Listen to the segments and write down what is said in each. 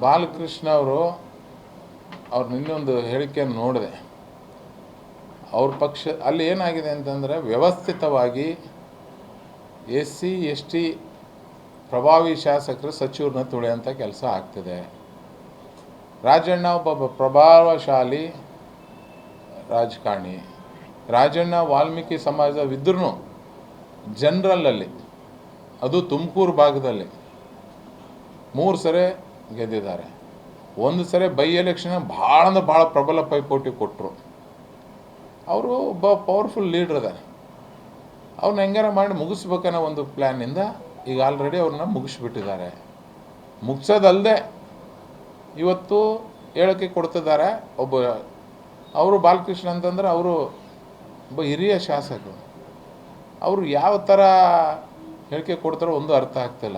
ಬಾಲಕೃಷ್ಣ ಅವರು ಅವ್ರು ನಿನ್ನೊಂದು ಹೇಳಿಕೆಯನ್ನು ನೋಡಿದೆ. ಅವ್ರ ಪಕ್ಷ, ಅಲ್ಲಿ ಏನಾಗಿದೆ ಅಂತಂದರೆ ವ್ಯವಸ್ಥಿತವಾಗಿ ಎಸ್ ಸಿ ಎಸ್ ಟಿ ಪ್ರಭಾವಿ ಶಾಸಕರು ಸಚಿವರನ್ನ ತುಳಿಯೋಂಥ ಕೆಲಸ ಆಗ್ತಿದೆ. ರಾಜಣ್ಣ ಒಬ್ಬ ಪ್ರಭಾವಶಾಲಿ ರಾಜಕಾರಣಿ. ರಾಜಣ್ಣ ವಾಲ್ಮೀಕಿ ಸಮಾಜವಿದ್ರೂ ಜನರಲ್ಲಲ್ಲಿ ಅದು ತುಮಕೂರು ಭಾಗದಲ್ಲಿ. ಮೂರು ಸರಿ ಗೆದ್ದಿದ್ದಾರೆ. ಒಂದು ಸರಿ ಬೈ ಎಲೆಕ್ಷನ್ ಭಾಳ ಅಂದ್ರೆ ಭಾಳ ಪ್ರಬಲ ಪೈಪೋಟಿ ಕೊಟ್ಟರು ಅವರು ಒಬ್ಬ ಪವರ್ಫುಲ್ ಲೀಡ್ರ್ ಅದಾರೆ ಅವ್ರನ್ನ ಹೆಂಗಾರ ಮಾಡಿ ಮುಗಿಸ್ಬೇಕನ್ನೋ ಒಂದು ಪ್ಲ್ಯಾನಿಂದ ಈಗ ಆಲ್ರೆಡಿ ಅವ್ರನ್ನ ಮುಗಿಸ್ಬಿಟ್ಟಿದ್ದಾರೆ. ಮುಗಿಸೋದಲ್ಲದೆ ಇವತ್ತು ಹೇಳಿಕೆ ಕೊಡ್ತಿದ್ದಾರೆ ಒಬ್ಬ, ಅವರು ಬಾಲಕೃಷ್ಣ ಅಂತಂದ್ರೆ ಅವರು ಒಬ್ಬ ಹಿರಿಯ ಶಾಸಕರು. ಅವರು ಯಾವ ಥರ ಹೇಳಿಕೆ ಕೊಡ್ತಾರೋ ಒಂದು ಅರ್ಥ ಆಗ್ತಿಲ್ಲ.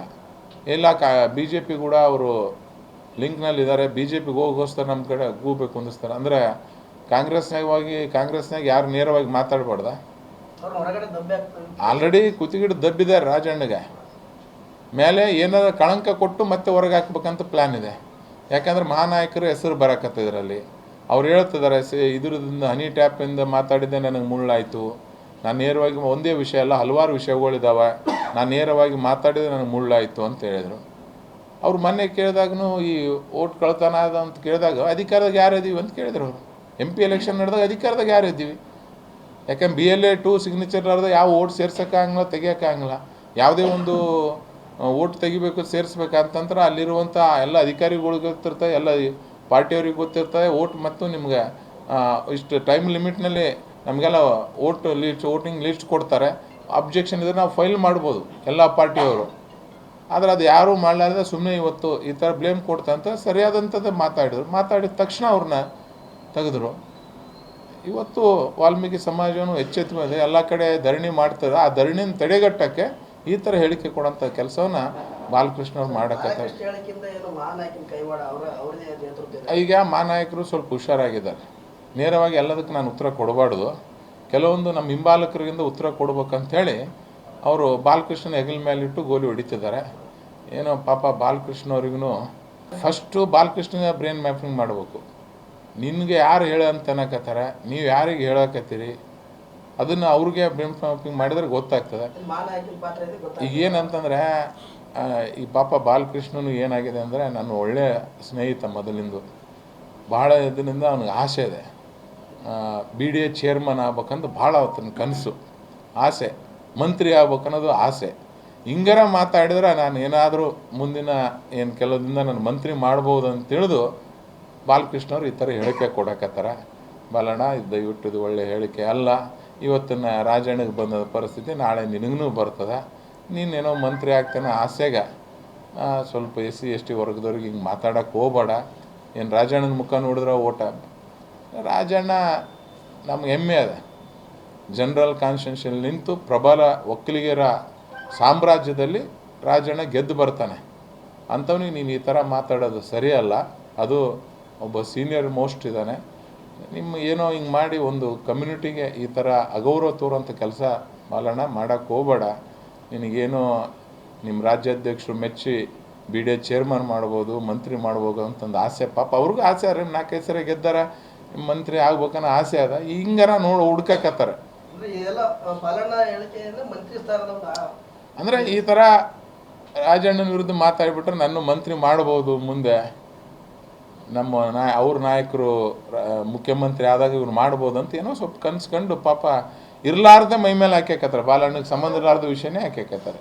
ಎಲ್ಲ ಕಾ ಬಿ ಜೆ ಪಿ ಕೂಡ ಅವರು ಲಿಂಕ್ನಲ್ಲಿದ್ದಾರೆ. ಬಿ ಜೆ ಪಿಗೆ ಹೋಗೋಸ್ಕರ ನಮ್ಮ ಕಡೆ ಕೂಬೇಕು ಅನ್ನಿಸ್ತಾರೆ. ಅಂದರೆ ಕಾಂಗ್ರೆಸ್ನಾಗ ಹೋಗಿ ಕಾಂಗ್ರೆಸ್ನಾಗ ಯಾರು ನೇರವಾಗಿ ಮಾತಾಡಬಾರ್ದ? ಆಲ್ರೆಡಿ ಕುತ್ತಿಗಿಡ ದಬ್ಬಿದ್ದಾರೆ ರಾಜಣ್ಣಗೆ. ಮೇಲೆ ಏನಾರ ಕಳಂಕ ಕೊಟ್ಟು ಮತ್ತೆ ಹೊರಗೆ ಹಾಕ್ಬೇಕಂತ ಪ್ಲ್ಯಾನ್ ಇದೆ. ಯಾಕಂದ್ರೆ ಮಹಾನಾಯಕರ ಹೆಸರು ಬರಕತ್ತಿದ್ರಲ್ಲಿ ಅವ್ರು ಹೇಳ್ತಿದ್ದಾರೆ ಸಿ ಇದ್ರದಿಂದ ಹನಿ ಟ್ಯಾಪಿಂದ ಮಾತಾಡಿದ್ದೆ ನನಗೆ ಮುಳ್ಳಾಯಿತು. ನಾನು ನೇರವಾಗಿ ಒಂದೇ ವಿಷಯ ಅಲ್ಲ ಹಲವಾರು ವಿಷಯಗಳಿದ್ದಾವೆ ನಾನು ನೇರವಾಗಿ ಮಾತಾಡಿದ್ರೆ ನನಗೆ ಮುಳ್ಳಾಯಿತು ಅಂತ ಹೇಳಿದರು. ಅವ್ರು ಮೊನ್ನೆ ಕೇಳಿದಾಗೂ ಈ ಓಟ್ ಕಳ್ತನ ಅದ ಅಂತ ಕೇಳಿದಾಗ ಅಧಿಕಾರದಾಗ ಯಾರು ಇದ್ದೀವಿ ಅಂತ ಕೇಳಿದ್ರು ಅವರು. ಎಂ ಪಿ ಎಲೆಕ್ಷನ್ ನಡೆದಾಗ ಅಧಿಕಾರದಾಗ ಯಾರು ಇದ್ದೀವಿ ಯಾಕಂದ್ರೆ B L A two signature ಅರ್ಧ ಯಾವ ಓಟ್ ಸೇರ್ಸೋಕ್ಕಾಗಲ್ಲ ತೆಗಿಯೋಕ್ಕಾಗಲ್ಲ ಯಾವುದೇ ಒಂದು ಓಟ್ ತೆಗಿಬೇಕು ಸೇರಿಸ್ಬೇಕಂತಂದ್ರೆ ಅಲ್ಲಿರುವಂಥ ಎಲ್ಲ ಅಧಿಕಾರಿಗಳು ಗೊತ್ತಿರ್ತವೆ ಎಲ್ಲ ಪಾರ್ಟಿಯವ್ರಿಗೆ ಗೊತ್ತಿರ್ತವೆ ಓಟ್ ಮತ್ತು ನಿಮ್ಗೆ ಇಷ್ಟು ಟೈಮ್ ಲಿಮಿಟ್ನಲ್ಲಿ ನಮಗೆಲ್ಲ ಓಟ್ ಲೀಸ್ಟ್ ವೋಟಿಂಗ್ ಲೀಸ್ಟ್ ಕೊಡ್ತಾರೆ. ಅಬ್ಜೆಕ್ಷನ್ ಇದ್ರೆ ನಾವು ಫೈಲ್ ಮಾಡ್ಬೋದು, ಎಲ್ಲ ಪಾರ್ಟಿಯವರು. ಆದರೆ ಅದು ಯಾರೂ ಮಾಡಲಾರ್ದೆ ಸುಮ್ಮನೆ ಇವತ್ತು ಈ ಥರ ಬ್ಲೇಮ್ ಕೊಡ್ತಂತ ಸರಿಯಾದಂಥದ್ದು ಮಾತಾಡಿದ್ರು. ಮಾತಾಡಿದ ತಕ್ಷಣ ಅವ್ರನ್ನ ತೆಗೆದ್ರು. ಇವತ್ತು ವಾಲ್ಮೀಕಿ ಸಮಾಜವನ್ನು ಎಚ್ಚೆತ್ತ ಮೇಲೆ ಎಲ್ಲ ಕಡೆ ಧರಣಿ ಮಾಡ್ತಾರೆ ಆ ಧರಣಿನ ತಡೆಗಟ್ಟಕ್ಕೆ ಈ ಥರ ಹೇಳಿಕೆ ಕೊಡೋಂಥ ಕೆಲಸವನ್ನ ಬಾಲಕೃಷ್ಣ ಅವ್ರು ಮಾಡೋಕ್ಕೆ ಈಗ ಮಾನಾಯಕರು ಸ್ವಲ್ಪ ಹುಷಾರಾಗಿದ್ದಾರೆ. ನೇರವಾಗಿ ಎಲ್ಲದಕ್ಕೆ ನಾನು ಉತ್ತರ ಕೊಡಬಾರ್ದು. ಕೆಲವೊಂದು ನಮ್ಮ ಹಿಂಬಾಲಕರಿಂದ ಉತ್ತರ ಕೊಡ್ಬೇಕಂತೇಳಿ ಅವರು ಬಾಲಕೃಷ್ಣನ ಹೆಗಲ ಮೇಲಿಟ್ಟು ಗೋಲಿ ಹೊಡಿತಿದ್ದಾರೆ. ಏನೋ ಪಾಪ ಬಾಲಕೃಷ್ಣ ಅವ್ರಿಗೂ ಫಸ್ಟು ಬಾಲಕೃಷ್ಣನ ಬ್ರೈನ್ ಮ್ಯಾಪಿಂಗ್ ಮಾಡಬೇಕು. ನಿನಗೆ ಯಾರು ಹೇಳ ಅಂತ ಅನ್ನಕತ್ತಾರೆ ನೀವು ಯಾರಿಗೆ ಹೇಳಕತ್ತೀರಿ ಅದನ್ನು ಅವ್ರಿಗೆ ಬ್ರೈನ್ ಮ್ಯಾಪಿಂಗ್ ಮಾಡಿದ್ರೆ ಗೊತ್ತಾಗ್ತದೆ. ಈಗ ಏನಂತಂದರೆ ಈ ಪಾಪ ಬಾಲಕೃಷ್ಣನು ಏನಾಗಿದೆ ಅಂದರೆ ನನ್ನ ಒಳ್ಳೆಯ ಸ್ನೇಹಿತ ಮೊದಲಿಂದು. ಭಾಳ ಇದರಿಂದ ಅವನಿಗೆ ಆಸೆ ಇದೆ. ಬಿ ಡಿ ಎ ಚೇರ್ಮನ್ ಆಗ್ಬೇಕಂತ ಭಾಳ ಅವತ್ತನ ಕನಸು. ಆಸೆ. ಮಂತ್ರಿ ಆಗ್ಬೇಕನ್ನೋದು ಆಸೆ. ಹಿಂಗಾರ ಮಾತಾಡಿದ್ರೆ ನಾನು ಏನಾದರೂ ಮುಂದಿನ ಏನು ಕೆಲವದಿಂದ ನಾನು ಮಂತ್ರಿ ಮಾಡ್ಬೋದು ಅಂತ ತಿಳಿದು ಬಾಲಕೃಷ್ಣವ್ರು ಈ ಥರ ಹೇಳಿಕೆ ಕೊಡಕತ್ತಾರ. ಬಾಲಣ್ಣ, ಇದು ದಯವಿಟ್ಟು ಇದು ಒಳ್ಳೆಯ ಹೇಳಿಕೆ ಅಲ್ಲ. ಇವತ್ತಿನ ರಾಜಣ್ಣಗೆ ಬಂದ ಪರಿಸ್ಥಿತಿ ನಾಳೆ ನಿನಗೂ ಬರ್ತದೆ. ನೀನೇನೋ ಮಂತ್ರಿ ಆಗ್ತಾನೆ ಆಸೆಗ. ಸ್ವಲ್ಪ ಎಸ್ ಸಿ, ಎಸ್ ಟಿ ವರ್ಗದವ್ರಿಗೆ ಹಿಂಗೆ ಮಾತಾಡೋಕೆ ಹೋಗಬೇಡ. ಏನು ರಾಜಣ್ಣನ ಮುಖ ನೋಡಿದ್ರೆ ಓಟ. ರಾಜಣ್ಣ ನಮ್ಗೆ ಹೆಮ್ಮೆ ಅದ. ಜನರಲ್ ಕಾನ್ಸ್ಟಿಟ್ಯೂಷನ್ ನಿಂತು ಪ್ರಬಲ ಒಕ್ಕಲಿಗರ ಸಾಮ್ರಾಜ್ಯದಲ್ಲಿ ರಾಜಣ್ಣ ಗೆದ್ದು ಬರ್ತಾನೆ. ಅಂಥವ್ನಿಗೆ ನೀನು ಈ ಥರ ಮಾತಾಡೋದು ಸರಿಯಲ್ಲ. ಅದು ಒಬ್ಬ ಸೀನಿಯರ್ ಮೋಸ್ಟ್ ಇದ್ದಾನೆ. ನಿಮ್ಮ ಏನೋ ಹಿಂಗೆ ಮಾಡಿ ಒಂದು ಕಮ್ಯುನಿಟಿಗೆ ಈ ಥರ ಅಗೌರವ ತೋರೋಂಥ ಕೆಲಸ ಬಾಲಣ್ಣ ಮಾಡೋಕ್ಕೆ ಹೋಗಬೇಡ. ನಿನಗೇನೋ ನಿಮ್ಮ ರಾಜ್ಯಾಧ್ಯಕ್ಷರು ಮೆಚ್ಚಿ ಬಿ ಡಿ ಎ ಚೇರ್ಮನ್ ಮಾಡ್ಬೋದು, ಮಂತ್ರಿ ಮಾಡ್ಬೋದು ಅಂತಂದು ಆಸೆ. ಪಾಪ ಅವ್ರಿಗೂ ಆಸೆ ಅರ ನಾಲ್ಕೈದು ಸರಿ ಗೆದ್ದಾರ. ಮಂತ್ರಿ ಆಗ್ಬೇಕನ್ನೋ ಆಸೆ ಅದ ಹಿಂಗಾರ ನೋಡಿ ಹುಡ್ಕಕತ್ತಾರೆ. ಅಂದ್ರೆ ಈ ಥರ ರಾಜಣ್ಣನ ವಿರುದ್ಧ ಮಾತಾಡಿಬಿಟ್ರೆ ನನ್ನ ಮಂತ್ರಿ ಮಾಡ್ಬೋದು ಮುಂದೆ. ನಮ್ಮ ನಾಯ, ಅವ್ರ ನಾಯಕರು ಮುಖ್ಯಮಂತ್ರಿ ಆದಾಗ ಇವ್ರು ಮಾಡ್ಬೋದು ಅಂತ ಏನೋ ಸ್ವಲ್ಪ ಕನ್ಸ್ಕೊಂಡು ಪಾಪ ಇರಲಾರ್ದೆ ಮೈ ಮೇಲೆ ಹಾಕ್ಯಾಕತ್ತಾರೆ. ಬಾಲಣ್ಣಗೆ ಸಂಬಂಧ ಇರಲಾರ್ದ ವಿಷಯನೇ ಹಾಕ್ಯಾಕತ್ತಾರೆ.